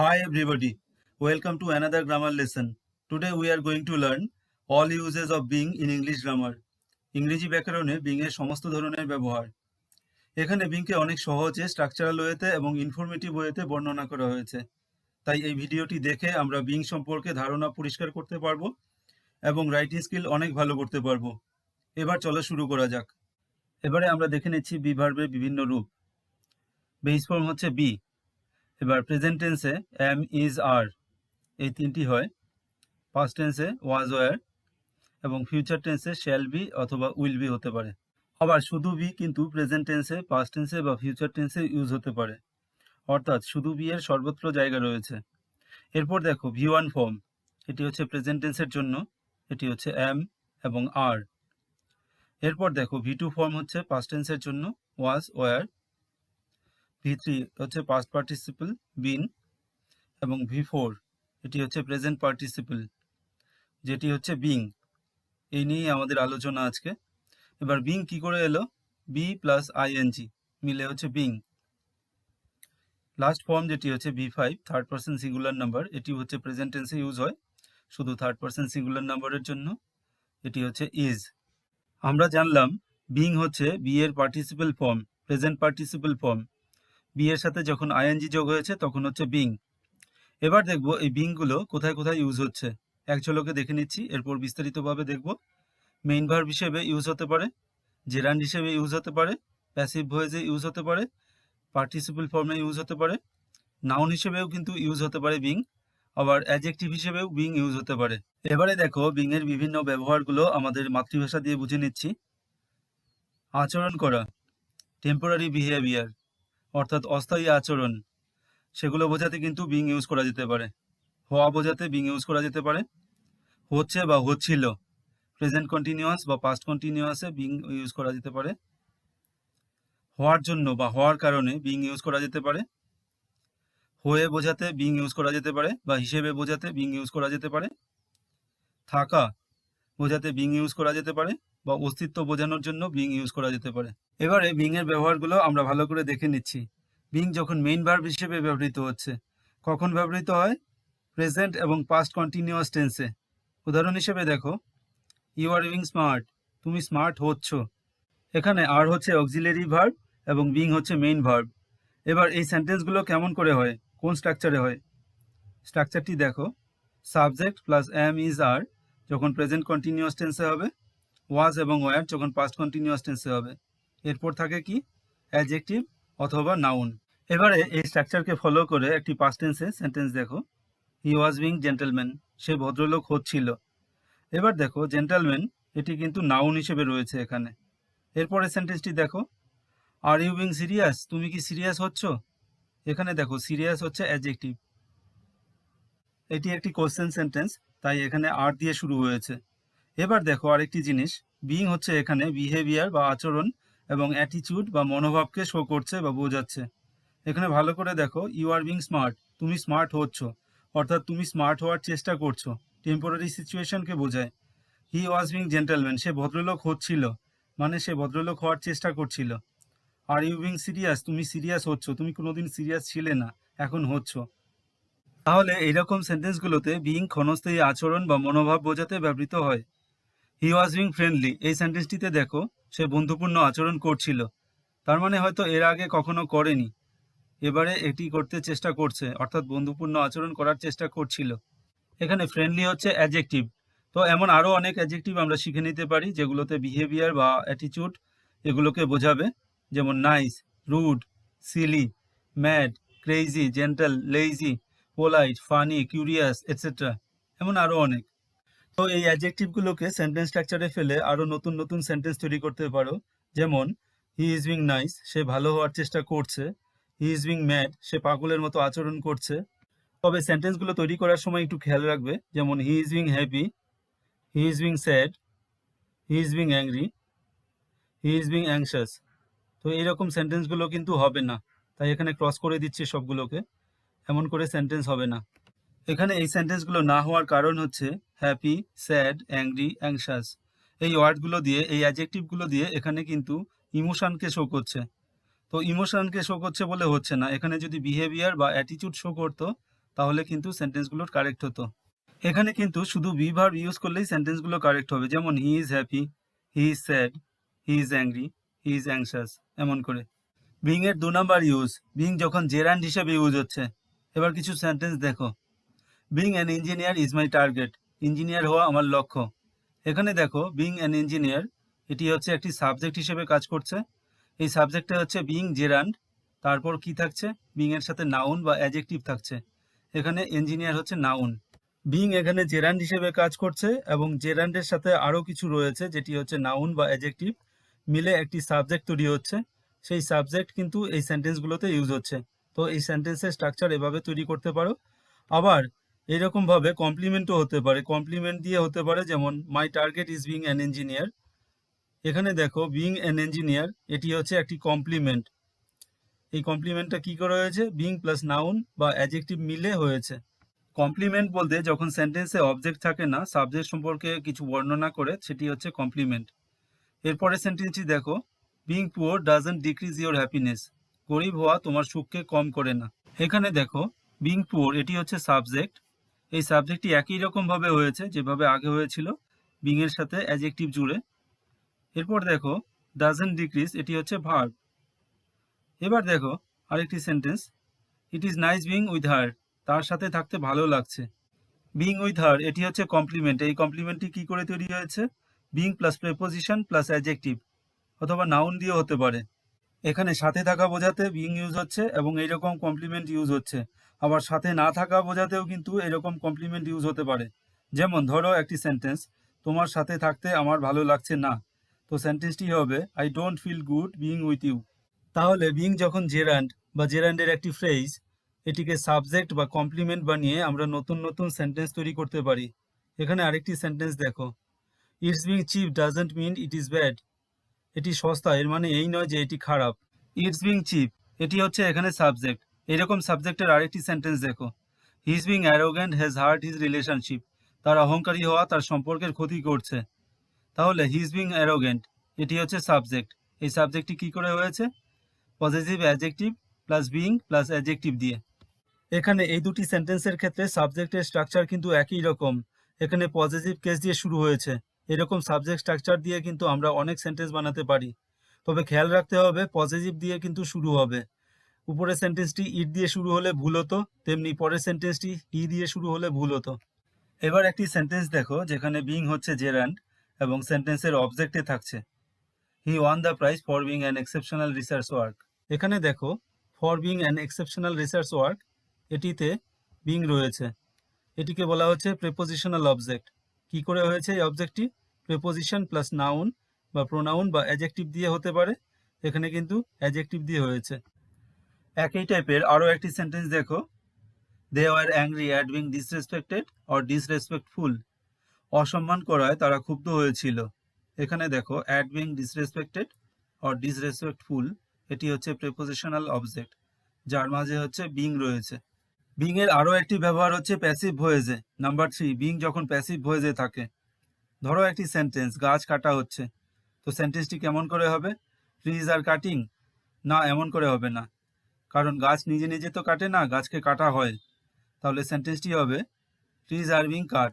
Hi everybody, welcome to another grammar lesson. Today we are going to learn all uses of being in English grammar. ইংরেজি ব্যাকরণে being এর সমস্ত ধরনের ব্যবহার। এখানে বিংকে অনেক সহজে স্ট্রাকচারাল ওয়েতে এবং ইনফরমেটিভ ওয়েতে বর্ণনা করা হয়েছে। তাই এই ভিডিওটি দেখে আমরা বিং সম্পর্কে ধারণা পরিষ্কার করতে পারব এবং রাইটিং স্কিল অনেক ভালো করতে পারব। এবার চলো শুরু করা যাক। এবারে আমরা দেখে নিচ্ছি বি ভার্বের বিভিন্ন রূপ। বেস ফর্ম হচ্ছে বি এবার প্রেজেন্ট টেন্সে এম ইজ আর এই তিনটি হয়। পাস্ট টেন্সে ওয়াজ ওয়ার এবং ফিউচার টেন্সে শ্যাল বি অথবা উইল বি হতে পারে। আবার শুধু বি কিন্তু প্রেজেন্ট টেন্সে পাস্ট টেন্সে বা ফিউচার টেন্সে ইউজ হতে পারে। অর্থাৎ শুধু বি এর সর্বত্র জায়গা রয়েছে। এরপর দেখো ভি ওয়ান ফর্ম এটি হচ্ছে প্রেজেন্ট টেন্সের জন্য। এটি হচ্ছে এম এবং আর এরপর দেখো ভি টু ফর্ম হচ্ছে পাস্ট টেন্সের জন্য। ওয়াজ ওয়ার ভি থ্রি হচ্ছে পাস্ট পার্টিসিপল বিন এবং ভি ফোর, এটি হচ্ছে প্রেজেন্ট পার্টিসিপল যেটি হচ্ছে বিং এই নিয়েই আমাদের আলোচনা আজকে। এবার বিং কি করে এলো? বি প্লাস আইএনজি মিলে হচ্ছে বিং লাস্ট ফর্ম যেটি হচ্ছে V five third person singular number এটি হচ্ছে প্রেজেন্ট টেন্সে ইউজ হয়, শুধু থার্ড পার্সন সিঙ্গুলার নাম্বারের জন্য, এটি হচ্ছে ইজ আমরা জানলাম বিং হচ্ছে বি এর participle form present participle form be এর সাথে যখন আইএনজি যোগ হয়েছে, তখন হচ্ছে বিং। এবার দেখব এই বিংগুলো কোথায় কোথায় ইউজ হচ্ছে। এক ঝলকে দেখে নিচ্ছি, এরপর বিস্তারিতভাবে দেখব। মেইন ভার্ব হিসেবে ইউজ হতে পারে জেরান্ড হিসেবে ইউজ হতে পারে প্যাসিভ ভয়েসে ইউজ হতে পারে পার্টিসিপল ফর্মে ইউজ হতে পারে নাউন হিসেবেও কিন্তু ইউজ হতে পারে বিং, আবার অ্যাজেক্টিভ হিসেবেও বিং ইউজ হতে পারে। এবারে দেখো বিং এর বিভিন্ন ব্যবহারগুলো আমাদের মাতৃভাষা দিয়ে বুঝে নিচ্ছি। আচরণ করা টেম্পোরারি বিহেভিয়ার অর্থাৎ অস্থায়ী আচরণ, সেগুলো বোঝাতে কিন্তু বিং ইউজ করা যেতে পারে। হওয়া বোঝাতে বিং ইউজ করা যেতে পারে। হচ্ছে বা হচ্ছিল প্রেজেন্ট কন্টিনিউয়াস বা পাস্ট কন্টিনিউয়াসে বিং ইউজ করা যেতে পারে। হওয়ার জন্য বা হওয়ার কারণে বিং ইউজ করা যেতে পারে। হয়ে বোঝাতে বিং ইউজ করা যেতে পারে বা হিসেবে বোঝাতে বিং ইউজ করা যেতে পারে। থাকা বোঝাতে বিং ইউজ করা যেতে পারে। বা অস্তিত্ব বোঝানোর জন্য বিং ইউজ করা যেতে পারে। এবারে বিং এর ব্যবহারগুলো আমরা ভালো করে দেখে নিচ্ছি। বিং যখন মেইন ভার্ব হিসেবে ব্যবহৃত হচ্ছে, কখন ব্যবহৃত হয়? প্রেজেন্ট এবং পাস্ট কন্টিনিউয়াস টেন্সে উদাহরণ হিসেবে দেখো ইউ আর বিং স্মার্ট তুমি স্মার্ট হচ্ছ। এখানে আর হচ্ছে অক্সিলারি ভার্ব এবং বিং হচ্ছে মেইন ভার্ব এবার এই সেন্টেন্সগুলো কেমন করে হয়? কোন স্ট্রাকচারে হয়? স্ট্রাকচারটি দেখো subject plus am is are যখন প্রেজেন্ট কন্টিনিউয়াস টেন্সে হবে ওয়াজ এবং ওয়ার যখন পাস্ট কন্টিনিউয়াস টেন্সে হবে, এরপর থাকে কি? অ্যাডজেক্টিভ অথবা নাউন এবারে এই স্ট্রাকচারকে ফলো করে একটি পাস্ট টেন্সে সেন্টেন্স দেখো। হি ওয়াজ বিং জেন্টেলম্যান সে ভদ্রলোক হচ্ছিল। এবার দেখো জেন্টেলম্যান এটি কিন্তু নাউন হিসেবে রয়েছে এখানে। এরপরে সেন্টেন্সটি দেখো। আর ইউ বিং সিরিয়াস তুমি কি সিরিয়াস হচ্ছ? এখানে দেখো সিরিয়াস হচ্ছে অ্যাডজেক্টিভ এটি একটি কোশ্চেন সেন্টেন্স তাই এখানে আর দিয়ে শুরু হয়েছে। এবার দেখো আরেকটি জিনিস। বিং হচ্ছে এখানে বিহেভিয়ার বা আচরণ এবং অ্যাটিটিউড বা মনোভাবকে শো করছে বা বোঝাচ্ছে। এখানে ভালো করে দেখো ইউ আর বিং স্মার্ট তুমি স্মার্ট হচ্ছ, অর্থাৎ তুমি স্মার্ট হওয়ার চেষ্টা করছ টেম্পোরারি সিচুয়েশনকে বোঝায়। হি ওয়াজ বিং জেন্টেলম্যান সে ভদ্রলোক হচ্ছিল মানে সে ভদ্রলোক হওয়ার চেষ্টা করছিল। আর ইউ বিং সিরিয়াস তুমি সিরিয়াস হচ্ছ, তুমি কোনোদিন সিরিয়াস ছিলে না, এখন হচ্ছ। তাহলে এইরকম সেন্টেন্সগুলোতে বিং ক্ষণস্থায়ী আচরণ বা মনোভাব বোঝাতে ব্যবহৃত হয়। হি ওয়াজ বিং ফ্রেন্ডলি এই সেন্টেন্সটিতে দেখো, সে বন্ধুপূর্ণ আচরণ করছিল। তার মানে হয়তো এর আগে কখনো করেনি। এবারে এটি করতে চেষ্টা করছে, অর্থাৎ বন্ধুপূর্ণ আচরণ করার চেষ্টা করছিল। এখানে ফ্রেন্ডলি হচ্ছে অ্যাডজেক্টিভ তো এমন আরও অনেক অ্যাডজেক্টিভ আমরা শিখে নিতে পারি, যেগুলোতে বিহেভিয়ার বা অ্যাটিচিউড এগুলোকে বোঝাবে। যেমন nice rude silly mad crazy gentle lazy polite funny curious etcetera এমন আরও অনেক। তো এই অ্যাডজেক্টিভগুলোকে সেন্টেন্স স্ট্রাকচারে ফেলে আরও নতুন নতুন সেন্টেন্স তৈরি করতে পারো। যেমন হি ইজ বিং নাইস সে ভালো হওয়ার চেষ্টা করছে। হি ইজ বিং ম্যাড সে পাগলের মতো আচরণ করছে। তবে সেন্টেন্সগুলো তৈরি করার সময় একটু খেয়াল রাখবে। যেমন he is being happy he is being sad he is being angry he is being anxious তো এইরকম সেন্টেন্সগুলো কিন্তু হবে না। তাই এখানে ক্রস করে দিচ্ছি সবগুলোকে। এমন করে সেন্টেন্স হবে না। এখানে এই সেন্টেন্সগুলো না হওয়ার কারণ হচ্ছে হ্যাপি স্যাড অ্যাংরি অ্যাংশাস এই ওয়ার্ডগুলো দিয়ে, এই অ্যাডজেক্টিভগুলো দিয়ে এখানে কিন্তু ইমোশনকে শো করছে। তো ইমোশনকে শো করছে বলে হচ্ছে না। এখানে যদি বিহেভিয়ার বা অ্যাটিটিউড শো করতো, তাহলে কিন্তু সেন্টেন্সগুলোর কারেক্ট হতো। এখানে কিন্তু শুধু বি ইউজ করলেই সেন্টেন্সগুলো কারেক্ট হবে। যেমন he is happy he is sad he is angry he is anxious এমন করে। বিং এর দু নাম্বার ইউজ বিং যখন জেরান্ড হিসেবে ইউজ হচ্ছে। এবার কিছু সেন্টেন্স দেখো। Being an engineer is my target engineer হওয়া আমার লক্ষ্য। এখানে দেখো বিং অ্যান ইঞ্জিনিয়ার এটি হচ্ছে একটি সাবজেক্ট হিসেবে কাজ করছে। এই সাবজেক্টে হচ্ছে বিং জেরান্ড তারপর কি থাকছে? বিং এর সাথে নাউন বা অ্যাজেক্টিভ থাকছে। এখানে ইঞ্জিনিয়ার হচ্ছে নাউন বিং এখানে জেরান্ড হিসেবে কাজ করছে এবং জেরান্ডের সাথে আরও কিছু রয়েছে, যেটি হচ্ছে নাউন বা অ্যাজেক্টিভ মিলে একটি সাবজেক্ট তৈরি হচ্ছে। সেই সাবজেক্ট কিন্তু এই সেন্টেন্সগুলোতে ইউজ হচ্ছে। তো এই সেন্টেন্সের স্ট্রাকচার এভাবে তৈরি করতে পারো। আবার এইরকমভাবে কমপ্লিমেন্টও হতে পারে। কমপ্লিমেন্ট দিয়ে হতে পারে যেমন my target is being an engineer এখানে দেখো বিং অ্যান ইঞ্জিনিয়ার এটি হচ্ছে একটি কমপ্লিমেন্ট এই কমপ্লিমেন্টটা কি করে হয়েছে? বিং প্লাস নাউন বা অ্যাজেক্টিভ মিলে হয়েছে। কমপ্লিমেন্ট বলতে যখন সেন্টেন্সে অবজেক্ট থাকে না সাবজেক্ট সম্পর্কে কিছু বর্ণনা করে, সেটি হচ্ছে কমপ্লিমেন্ট এরপরে সেন্টেন্সটি দেখো being poor doesn't decrease your happiness গরিব হওয়া তোমার সুখকে কম করে না। এখানে দেখো বিং পুয়ার এটি হচ্ছে সাবজেক্ট এই সাবজেক্টটি একই রকমভাবে হয়েছে যেভাবে আগে হয়েছিল বিং এর সাথে অ্যাজেক্টিভ জুড়ে। এরপর দেখো ডাজেন্ট ডিক্রিজ এটি হচ্ছে ভার্ব এবার দেখো, আরেকটি sentence it is nice being with her তার সাথে থাকতে ভালো লাগছে। বিং উইথ হার এটি হচ্ছে কমপ্লিমেন্ট এই কমপ্লিমেন্টটি কি করে তৈরি হয়েছে? Being plus preposition plus adjective অথবা নাউন দিয়েও হতে পারে। এখানে সাথে থাকা বোঝাতে বিং ইউজ হচ্ছে এবং এইরকম কমপ্লিমেন্ট ইউজ হচ্ছে। আবার সাথে না থাকা বোঝাতেও কিন্তু এরকম কমপ্লিমেন্ট ইউজ হতে পারে। যেমন ধরো একটি সেন্টেন্স তোমার সাথে থাকতে আমার ভালো লাগছে না। তো সেন্টেন্সটি হবে I don't feel good being with you তাহলে বিং যখন জেরান্ড বা জেরান্ডের একটি ফ্রেজ এটিকে সাবজেক্ট বা কমপ্লিমেন্ট বানিয়ে আমরা নতুন নতুন সেন্টেন্স তৈরি করতে পারি। এখানে আরেকটি সেন্টেন্স দেখো its being cheap doesn't mean it is bad এটি সস্তা, এর মানে এই নয় যে এটি খারাপ। ইটস বিং চিপ এটি হচ্ছে এখানে সাবজেক্ট এরকম সাবজেক্টের আরেকটি সেন্টেন্স দেখো। His being arrogant has hurt his relationship তার অহংকারী হওয়া তার সম্পর্কের ক্ষতি করছে। তাহলে হিজ বিং অ্যারোগ্যান্ট এটি হচ্ছে সাবজেক্ট এই সাবজেক্টটি কি করে হয়েছে? Positive adjective plus being plus adjective দিয়ে। এখানে এই দুটি সেন্টেন্সের ক্ষেত্রে সাবজেক্টের স্ট্রাকচার কিন্তু একই রকম। এখানে পজিটিভ কেস দিয়ে শুরু হয়েছে। এরকম সাবজেক্ট স্ট্রাকচার দিয়ে কিন্তু আমরা অনেক সেন্টেন্স বানাতে পারি। তবে খেয়াল রাখতে হবে পজিটিভ দিয়ে কিন্তু শুরু হবে। উপরের সেন্টেন্সটি ইট দিয়ে শুরু হলে ভুল হতো, তেমনি পরের সেন্টেন্সটি ই দিয়ে শুরু হলে ভুল হতো। এবার একটি সেন্টেন্স দেখো, যেখানে বিং হচ্ছে জেরান্ড এবং সেন্টেন্সের অবজেক্টে থাকছে। He won the prize for being an exceptional research work এখানে দেখো for being an exceptional research work এটিতে বিং রয়েছে। এটিকে বলা হচ্ছে প্রেপোজিশনাল অবজেক্ট কি করে হয়েছে এই অবজেক্টটি প্রেপোজিশন প্লাস নাউন বা প্রোনাউন বা অ্যাজেক্টিভ দিয়ে হতে পারে। এখানে কিন্তু অ্যাজেক্টিভ দিয়ে হয়েছে। একই টাইপের আরও একটি সেন্টেন্স দেখো। They are angry at being disrespected or disrespectful অসম্মান করায় তারা ক্ষুব্ধ হয়েছিল। এখানে দেখো at being disrespected or disrespectful এটি হচ্ছে প্রেপোজিশনাল অবজেক্ট যার মাঝে হচ্ছে বিং রয়েছে। বিং এর আরও একটি ব্যবহার হচ্ছে প্যাসিভ ভয়েজে নাম্বার থ্রি বিং যখন প্যাসিভ ভয়েজে থাকে ধরো একটি সেন্টেন্স গাছ কাটা হচ্ছে। তো সেন্টেন্সটি কেমন করে হবে? ট্রিজ আর কাটিং না, এমন করে হবে না। কারণ গাছ নিজে নিজে তো কাটে না, গাছকে কাটা হয়। তাহলে সেন্টেন্সটি হবে ট্রিজ আর বিং কাট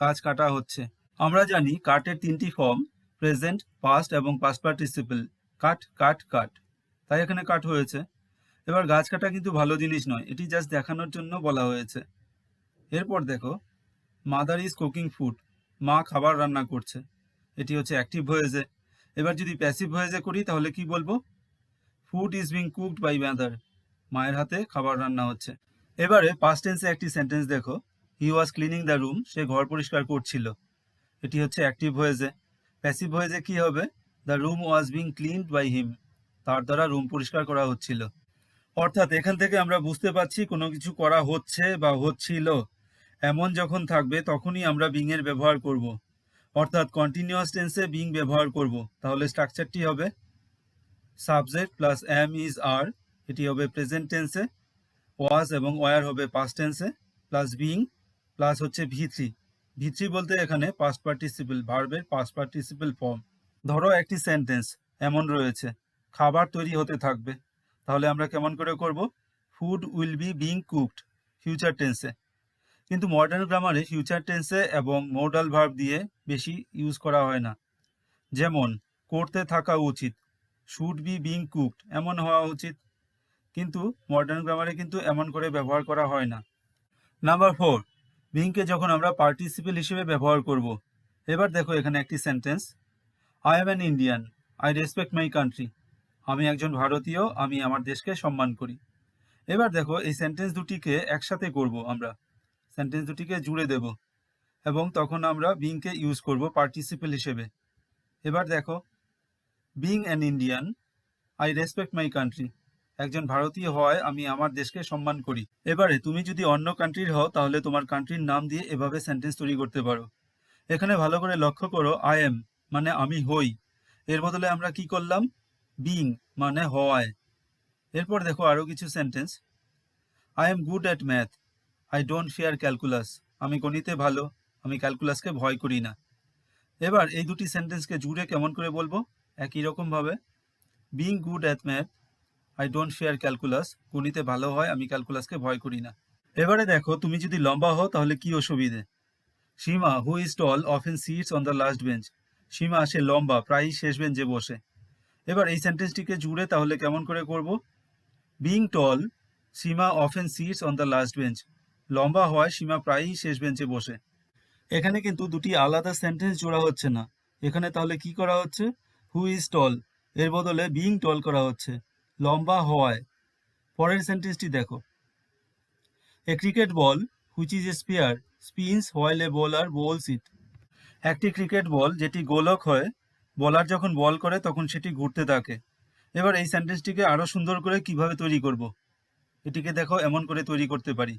গাছ কাটা হচ্ছে। আমরা জানি কাটের তিনটি ফর্ম প্রেজেন্ট পাস্ট এবং past participle cut cut cut. তাই এখানে কাট হয়েছে। এবার গাছ কাটা কিন্তু ভালো জিনিস নয়, এটি জাস্ট দেখানোর জন্য বলা হয়েছে। এরপর দেখো মাদার ইজ কুকিং ফুড মা খাবার রান্না করছে। এটি হচ্ছে অ্যাক্টিভ ভয়েজে। এবার যদি প্যাসিভ ভয়েজে করি, তাহলে কি বলব? Food is being cooked by mother মায়ের হাতে খাবার রান্না হচ্ছে। এবারে পাস্ট টেন্সে একটি সেন্টেন্স দেখো। He was cleaning the room সে ঘর পরিষ্কার করছিল। এটি হচ্ছে অ্যাক্টিভ ভয়েজে। প্যাসিভ ভয়েজে কি হবে? The room was being cleaned by him তার দ্বারা রুম পরিষ্কার করা হচ্ছিল। অর্থাৎ এখান থেকে আমরা বুঝতে পারছি কোনো কিছু করা হচ্ছে বা হচ্ছিল। এমন যখন থাকবে তখনই আমরা বিং এর ব্যবহার করব। অর্থাৎ কন্টিনিউয়াস টেন্সে বিং ব্যবহার করব। তাহলে স্ট্রাকচারটি হবে subject plus am is are এটি হবে প্রেজেন্ট টেন্সে ওয়াজ এবং ওয়ার হবে পাস্ট টেন্সে প্লাস বিং প্লাস হচ্ছে ভি থ্রি ভি থ্রি বলতে এখানে পাস্ট পার্টিসিপল ভার্বের পাস্ট পার্টিসিপল ফর্ম ধরো একটি সেন্টেন্স এমন রয়েছে, খাবার তৈরি হতে থাকবে। তাহলে আমরা কেমন করে করব? Food will be being cooked future টেন্সে কিন্তু মডার্ন গ্রামারে ফিউচার টেন্সে এবং মোডাল ভার্ব দিয়ে বেশি ইউজ করা হয় না। যেমন, করতে থাকা উচিত শুড বি বিং কুকড এমন হওয়া উচিত। কিন্তু মডার্ন গ্রামারে কিন্তু এমন করে ব্যবহার করা হয় না। নাম্বার ফোর বিংকে যখন আমরা পার্টিসিপেল হিসেবে ব্যবহার করব, এবার দেখো এখানে একটি sentence I am an Indian I respect my country আমি একজন ভারতীয়, আমি আমার দেশকে সম্মান করি। এবার দেখো এই সেন্টেন্স দুটিকে একসাথে করব আমরা। সেন্টেন্স দুটিকে জুড়ে দেব এবং তখন আমরা বিংকে ইউজ করব পার্টিসিপেল হিসেবে। এবার দেখো being an Indian I respect my country একজন ভারতীয় হওয়ায় আমি আমার দেশকে সম্মান করি। এবারে তুমি যদি অন্য কান্ট্রির হও, তাহলে তোমার কান্ট্রির নাম দিয়ে এভাবে সেন্টেন্স তৈরি করতে পারো। এখানে ভালো করে লক্ষ্য করো আই এম মানে আমি হই। এর বদলে আমরা কি করলাম? বিং মানে হওয়ায় এরপর দেখো আরও কিছু sentence I am good at math I don't fear calculus আমি গণিতে ভালো, আমি ক্যালকুলাসকে ভয় করি না। এবার এই দুটি সেন্টেন্সকে জুড়ে কেমন করে বলব? একই রকমভাবে being good at math I don't fear calculus গণিতে ভালো হয়, আমি ক্যালকুলাসকে ভয় করি না। এবারে দেখো, তুমি যদি লম্বা হও, তাহলে কি অসুবিধে? Seema who is tall often sits on the last bench Seema সে লম্বা, প্রায়ই শেষ বেঞ্চে বসে। এবার এই সেন্টেন্সটিকে জুড়ে তাহলে কেমন করে করব? Being tall Seema often sits on the last bench লম্বা হওয়ায় সীমা প্রায়ই শেষ বেঞ্চে বসে। এখানে কিন্তু দুটি আলাদা সেন্টেন্স জোড়া হচ্ছে না। এখানে তাহলে কি করা হচ্ছে? হু ইজ টল এর বদলে বিং টল করা হচ্ছে। লম্বা হওয়ায়। পরের সেন্টেন্সটি দেখো। A cricket ball which is a sphere spins while a bowler bowls it একটি ক্রিকেট বল যেটি গোলক হয় বলার যখন বল করে তখন সেটি ঘুরতে থাকে। এবার এই সেন্টেন্সটিকে আরও সুন্দর করে কীভাবে তৈরি করব? এটিকে দেখো, এমন করে তৈরি করতে পারি।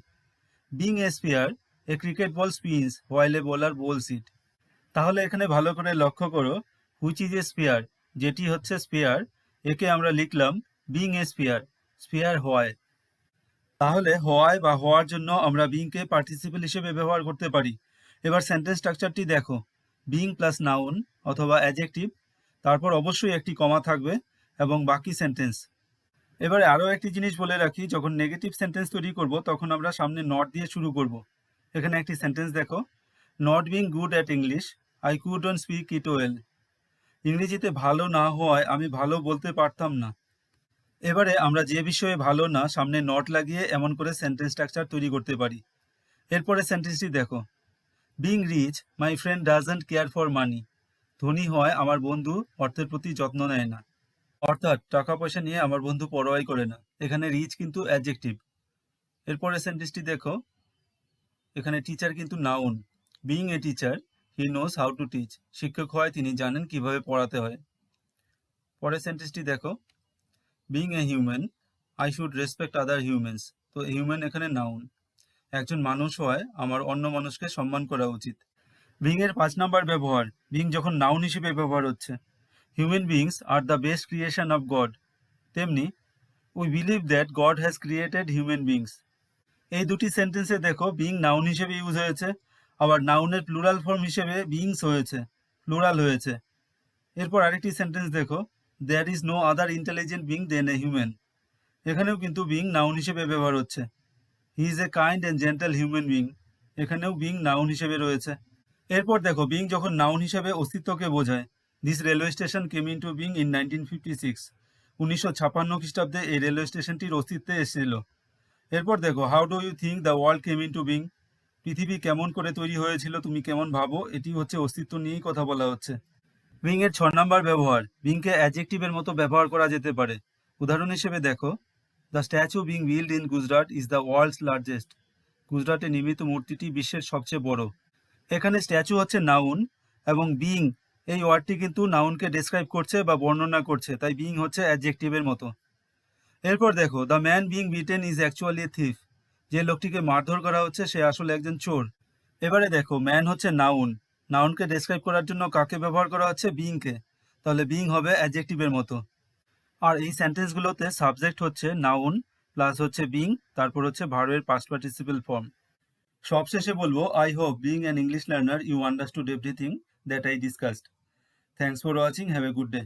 Being a sphere a cricket ball spins while a bowler bowls it তাহলে এখানে ভালো করে লক্ষ্য করো হুইচ ইজ এ স্পিয়ার যেটি হচ্ছে স্পিয়ার একে আমরা লিখলাম বিং এ স্পিয়ার স্পিয়ার হওয়ায় তাহলে হওয়ায় বা হওয়ার জন্য আমরা বিংকে পার্টিসিপেল হিসেবে ব্যবহার করতে পারি। এবার সেন্টেন্স স্ট্রাকচারটি দেখো বিং প্লাস নাউন অথবা অ্যাজেক্টিভ তারপর অবশ্যই একটি কমা থাকবে এবং বাকি সেন্টেন্স এবারে আরও একটি জিনিস বলে রাখি, যখন নেগেটিভ সেন্টেন্স তৈরি করব, তখন আমরা সামনে নট দিয়ে শুরু করব। এখানে একটি সেন্টেন্স দেখো। Not being good at English I could don't speak it well ইংরেজিতে ভালো না হওয়ায় আমি ভালো বলতে পারতাম না। এবারে আমরা যে বিষয়ে ভালো না, সামনে নট লাগিয়ে এমন করে সেন্টেন্স স্ট্রাকচার তৈরি করতে পারি। এরপরে সেন্টেন্সটি দেখো। Being rich my friend doesn't care for money ধনী হয় আমার বন্ধু অর্থের প্রতি যত্ন নেয় না। অর্থাৎ টাকা পয়সা নিয়ে আমার বন্ধু পরোয়াই করে না। এখানে রিচ কিন্তু অ্যাডজেক্টিভ এরপরে সেন্টেন্সটি দেখো। এখানে টিচার কিন্তু noun being a teacher he knows how to teach শিক্ষক হয়, তিনি জানেন কীভাবে পড়াতে হয়। পরের সেন্টেন্সটি দেখো। Being a human I should respect other humans তো হিউম্যান এখানে নাউন একজন মানুষ হয়, আমার অন্য মানুষকে সম্মান করা উচিত। বিং এর পাঁচ নাম্বার ব্যবহার। বিং যখন নাউন হিসেবে ব্যবহার হচ্ছে। Human beings are the best creation of God তেমনি we believe that God has created human beings এই দুটি সেন্টেন্সে দেখো বিং নাউন হিসেবে ইউজ হয়েছে, আবার নাউনের প্লুরাল ফর্ম হিসেবে বিংস হয়েছে প্লুরাল হয়েছে। এরপর আরেকটি সেন্টেন্স দেখো there is no other intelligent being than a human এখানেও কিন্তু বিং নাউন হিসেবে ব্যবহার হচ্ছে। He is a kind and gentle human being এখানেও বিং নাউন হিসেবে রয়েছে। এরপর দেখো বিং যখন নাউন হিসেবে অস্তিত্বকে বোঝায় this railway station came into being in nineteen fifty six উনিশশো ছাপান্ন খ্রিস্টাব্দে এই রেলওয়ে স্টেশনটির অস্তিত্বে এসেছিল। এরপর দেখো how do you think the world came into being পৃথিবী কেমন করে তৈরি হয়েছিল, তুমি কেমন ভাবো? এটি হচ্ছে অস্তিত্ব নিয়েই কথা বলা হচ্ছে। বিং এর ছ নম্বর ব্যবহার বিংকে অ্যাডজেক্টিভের মতো ব্যবহার করা যেতে পারে। উদাহরণ হিসেবে দেখো the statue being build in Gujarat is the world's largest গুজরাটে নির্মিত মূর্তিটি বিশ্বের সবচেয়ে বড়। এখানে স্ট্যাচু হচ্ছে নাউন এবং বিং এই ওয়ার্ডটি কিন্তু নাউনকে ডেসক্রাইব করছে বা বর্ণনা করছে, তাই বিং হচ্ছে অ্যাডজেক্টিভের মতো। এরপর দেখো the man being beaten is actually thief যে লোকটিকে মারধর করা হচ্ছে, সে আসলে একজন চোর। এবারে দেখো ম্যান হচ্ছে নাউন। নাউনকে ডেসক্রাইব করার জন্য কাকে ব্যবহার করা হচ্ছে? বিংকে তাহলে বিং হবে অ্যাডজেক্টিভের মতো। আর এই সেন্টেন্সগুলোতে সাবজেক্ট হচ্ছে নাউন প্লাস হচ্ছে বিং তারপর হচ্ছে ভার্বের পাস্ট পার্টিসিপেল ফর্ম সবশেষে বলব I hope being an English learner you understood everything that I discussed thanks for watching have a good day